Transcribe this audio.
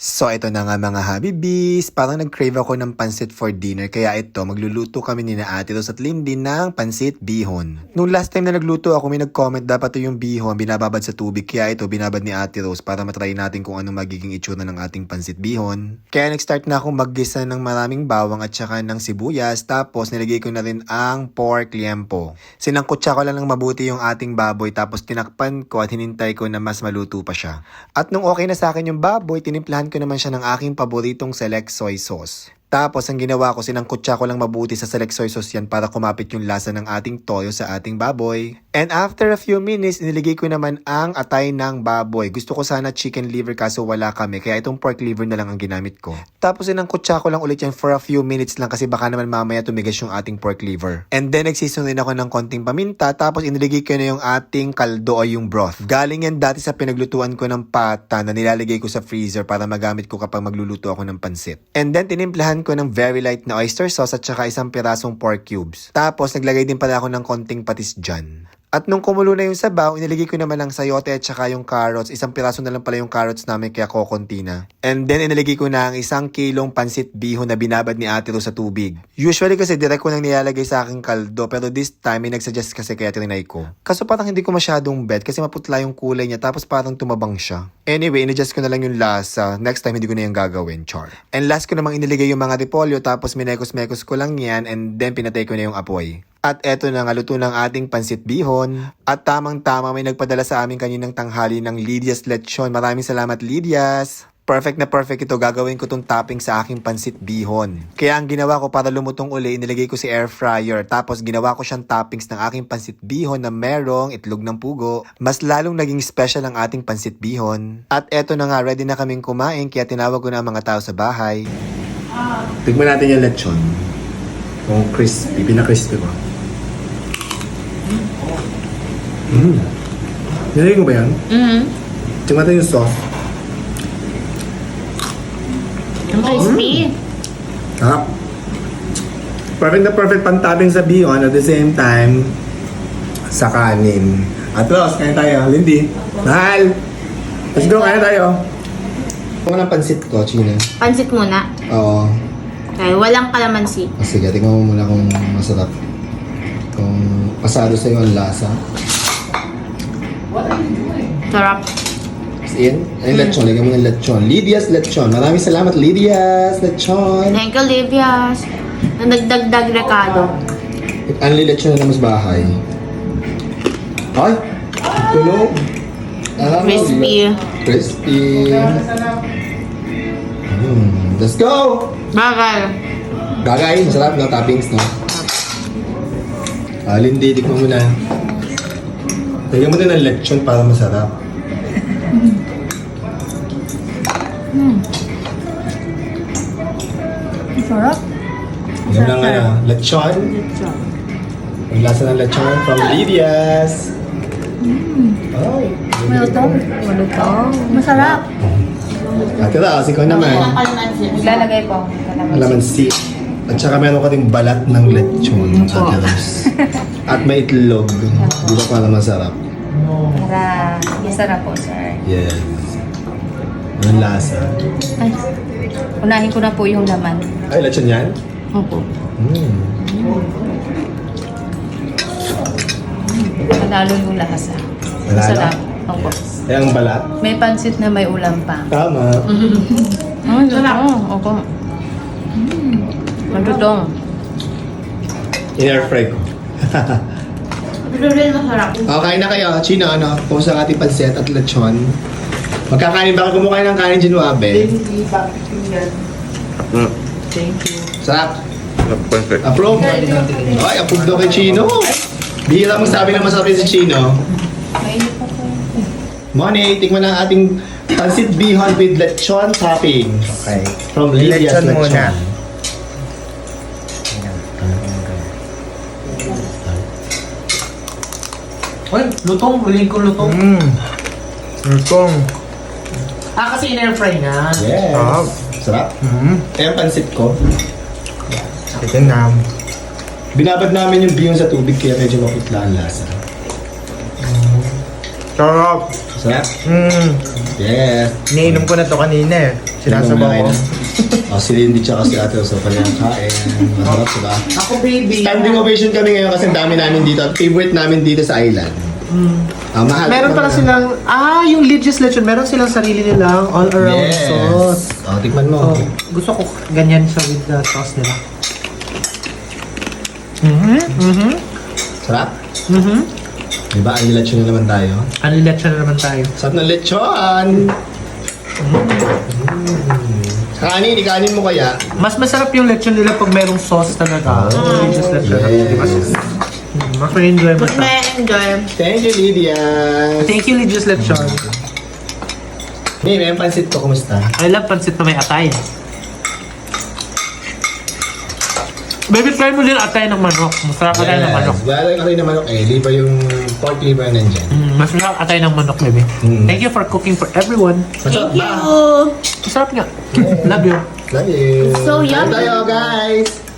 So ito na nga mga Habibis, parang nag-crave ako ng pansit for dinner kaya ito magluluto kami ni na Ate Rose at Lindy ng pansit bihon. Nung last time na nagluto ako may nag-comment dapat to yung bihon binababad sa tubig kaya ito binabad ni Ate Rose para matry natin kung anong magiging itsura ng ating pansit bihon. Kaya nag-start na akong maggisa ng maraming bawang at saka ng sibuyas tapos nilagay ko na rin ang pork liempo. Sinangkutsa ko lang ng mabuti yung ating baboy tapos tinakpan ko at hinintay ko na mas maluto pa siya. At nung okay na sa akin yung baboy, tinimplahan ko naman siya ng aking paboritong select soy sauce. Tapos ang ginawa ko, sinangkutsa ko lang mabuti sa select soy sauce yan para kumapit yung lasa ng ating toyo sa ating baboy. And after a few minutes, iniligay ko naman ang atay ng baboy. Gusto ko sana chicken liver kaso wala kami, kaya itong pork liver na lang ang ginamit ko. Tapos sinangkutsa ko lang ulit yan for a few minutes lang kasi baka naman mamaya tumigas yung ating pork liver. And then nagseason din ako ng konting paminta tapos iniligay ko na yung ating kaldo o yung broth. Galing yan dati sa pinaglutuan ko ng pata na nilalagay ko sa freezer para magamit ko kapag magluluto ako ng pansit. And then tinimplahan ko ng very light na oyster sauce at saka isang pirasong pork cubes. Tapos naglagay din pala ako ng konting patis dyan. At nung kumulo na yung sabaw, iniligay ko naman lang sayote at saka yung carrots. Isang piraso na lang pala yung carrots namin kaya kokonti na. And then iniligay ko na ang isang kilong pansit bihon na binabad ni Ate Rose sa tubig. Usually kasi direct ko nang nilalagay sa aking kaldo pero this time may nagsuggest kasi kaya trinay ko. Kaso parang hindi ko masyadong bet kasi maputla yung kulay niya tapos parang tumabang siya. Anyway, inadjust ko na lang yung lasa. Next time hindi ko na yung gagawin, char. And last ko namang iniligay yung mga repolyo tapos minekos-mekos ko lang yan and then pinatay ko na yung apoy. At eto na nga luto ng ating pansit bihon. At tamang-tama may nagpadala sa amin kaninang tanghali ng Lydia's Lechon. Maraming salamat Lydia's! Perfect na perfect ito. Gagawin ko tong topping sa aking pansit bihon. Kaya ang ginawa ko para lumutong uli, inilagay ko si air fryer. Tapos ginawa ko siyang toppings ng aking pansit bihon na merong itlog ng pugo. Mas lalong naging special ang ating pansit bihon. At eto na nga, ready na kaming kumain kaya tinawag ko na ang mga tao sa bahay. Tignan natin yung lechon. Kung crispy, pinakrispy ko. Mm. Nilagay ko ba yan? Mm-hmm. Tingnan natin yung sauce. Ang crispy. Ha? Perfect na perfect pantabing sa bihon at the same time sa kanin. At Ross, kain tayo. Lindy. Mahal! Let's go, kain tayo. Kung ng pansit ko, China. Pansit muna. Oo. Okay, walang kalamansi. Oh, sige, tingnan mo muna kung masarap. Kung pasado sa'yo ang lasa. Sarap. Tapos Ian, ay lechon. Lagyan mo ng lechon. Lydia's lechon. Maraming salamat, Lydia's lechon. Thank you, Livias. Na nagdagdag rekado. Anli lechon na mas bahay. Ay! Tunog! Ah, Crispy. Crispy. Hmm, let's go! Bagay. Bagay, masarap no? Toppings, no? Ah, Lindy, tikman mo na. Lagyan mo din ng lechon para masarap. Sarap. Yan lang ano, lechon. Ang lasa ng lechon from Lydia's. Ay, Malutong. Malutong. Masarap. Ate Ras, ikaw naman. Lalagay po. Alamansi. At saka meron ka ding balat ng lechon, Ate Ras. At may itlog. Di ba para masarap? Para masarap po, sir. Yes. Anong lasa? Ay, unahin ko na po yung laman. Ay, lechon yan? Opo. Mm. Manalo yung lasa. Manalo? Masarap. Opo. Eh, ang balat? May pansit na may ulam pa. Tama. Ay, sarap. Opo. Malutong. In-air fry ko. Pero rin masarap. Okay na kayo. Chino, ano? Kung sa ating pansit at lechon. Magkakain ba kayo kumakain ng kanin, Jinuabe? Mm. Sarap. Perfect. Approve? Ay, approve daw kay Chino. Bihira mo sabi na masarap yun si Chino. Money, tikman ang ating pansit bihon with lechon topping. Okay. From Lydia's Lechon muna. Uy, lutong. Huling ko lutong. Mmm. Lutong. Ah, kasi in-air fry na. Yes. Sarap. Sarap. Mmm. Eh, ang pansit ko. Ito na. Binabad namin yung bihon sa tubig kaya medyo maputla ang lasa. Sarap. Sarap. Mm. Yes. Iniinom ko na to kanina eh. Sinasabaw ko. Oh, si Lindy tsaka si Ate Rosa pala yung kain. Masarap sila. Ako baby. Standing ovation kami ngayon kasi ang dami namin dito. At favorite namin dito sa island. Ah, mahal. Meron pala silang, ah, yung legislation, meron silang sarili nilang all around Yes. sauce. Oh, tikman mo. Oh, gusto ko ganyan siya with the sauce nila. Mhm, mhm, Sarap. mhm. Diba? Ang lechon na naman tayo. Ano lechon na naman tayo? Sarap na lechon! Mm. Kanin, ikanin mo kaya. Mas masarap yung lechon nila pag merong sauce talaga. Oh, Religious lechon. yes. Mas, mm, mas may enjoy mo Mas siya. may enjoy. Thank you, Lydia. Thank you, Religious Lechon. Hey, may pansit ko. Kumusta? I love pansit na may atay. Baby, try mo din atay ng manok. Masarap atay ng manok. Balag ako ng manok eh. Liba yung pork liver nandyan. Mm, masarap atay ng manok, baby. Mm. Thank you for cooking for everyone. Masarap Thank ba? you. Masarap nga. Love you. Love you. So yummy. Kain tayo, guys.